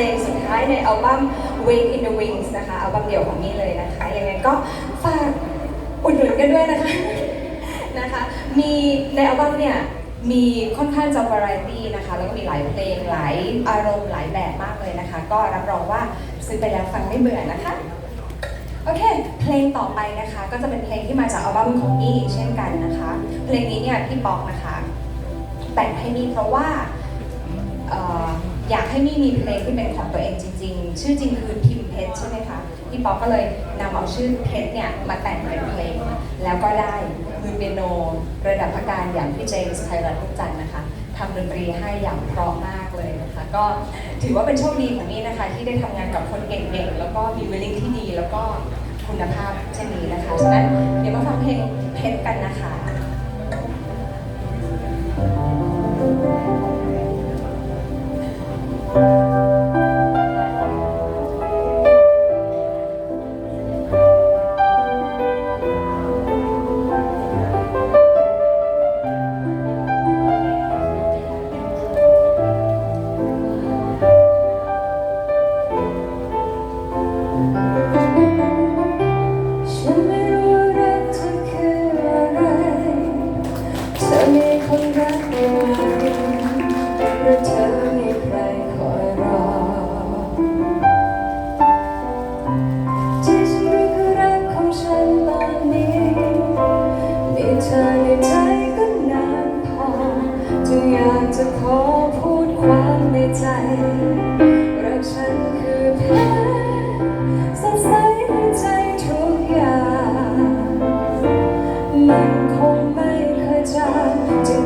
ลงสุดท้ายในอัลบั้ม Wait in the Wings นะคะอัลบั้มเดี่ยวของมี่เลยนะคะยังไงก็ฝากอุดหนุนกันด้วยนะคะนะคะมีในอัลบั้มเนี่ยมีค่อนข้างจะ variety นะคะ แล้วก็มีหลายเพลง หลายอารมณ์ หลายแบบมากเลยนะคะ ก็รับรองว่าซื้อไปแล้วฟังไม่เบื่อนะคะ โอเค เพลงต่อไปนะคะ ก็จะเป็นเพลงที่มาจากอัลบั้มของมี่เช่นกันนะคะ เพลงนี้เนี่ยพี่ป๊อกนะคะ แต่งให้มี่เพราะว่าเอยากให้มี่มีเพลงที่เป็นของตัวเองจริง ๆ ชื่อจริงคือพิมเพชรใช่ไหมคะ พี่ป๊อกก็เลยนำเอาชื่อเพชรเนี่ยมาแต่งเป็นเพลง แล้วก็ได้มือเปียโนระดับพักการอย่างพี่เจมส์ไพรัตน์ลูกจันทร์นะคะทำดนตรีให้อย่างเพราะมากเลยนะคะ ก็ถือว่าเป็นโชคดีของมี่นะคะ ที่ได้ทำงานกับคนเก่งๆ แล้วก็มีวิลลิ่งที่ดี แล้วก็คุณภาพเช่นนี้นะคะ ฉะนั้นเดี๋ยวมาฟังเพลงเพชรกันนะคะ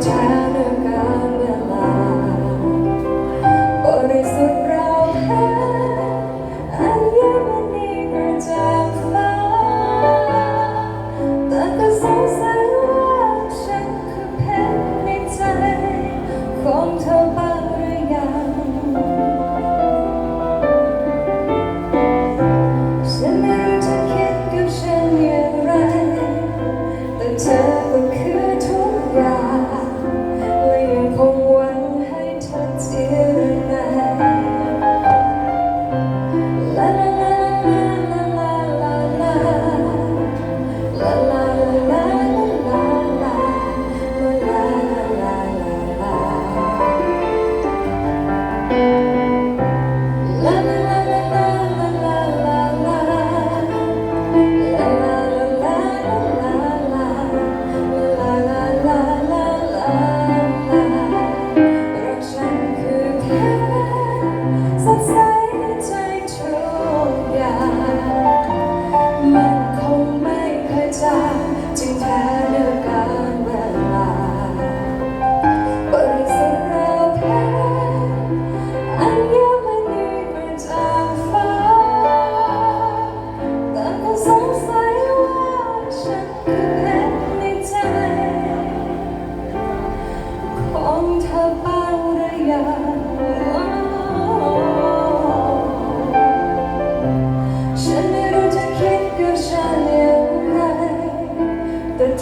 time.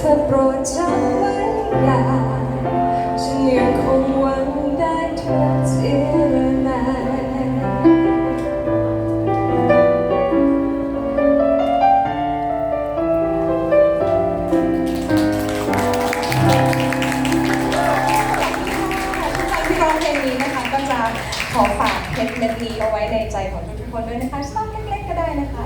เธอโปรดจำไว้อย่าฉันยังคงหวังได้เธอ องเพลงนี้นะคะ ก็จะขอฝากเพชรเม็ดนี้เอาไว้ในใจของทุกๆคนด้วยนะคะสักเล็กๆก็ได้นะคะ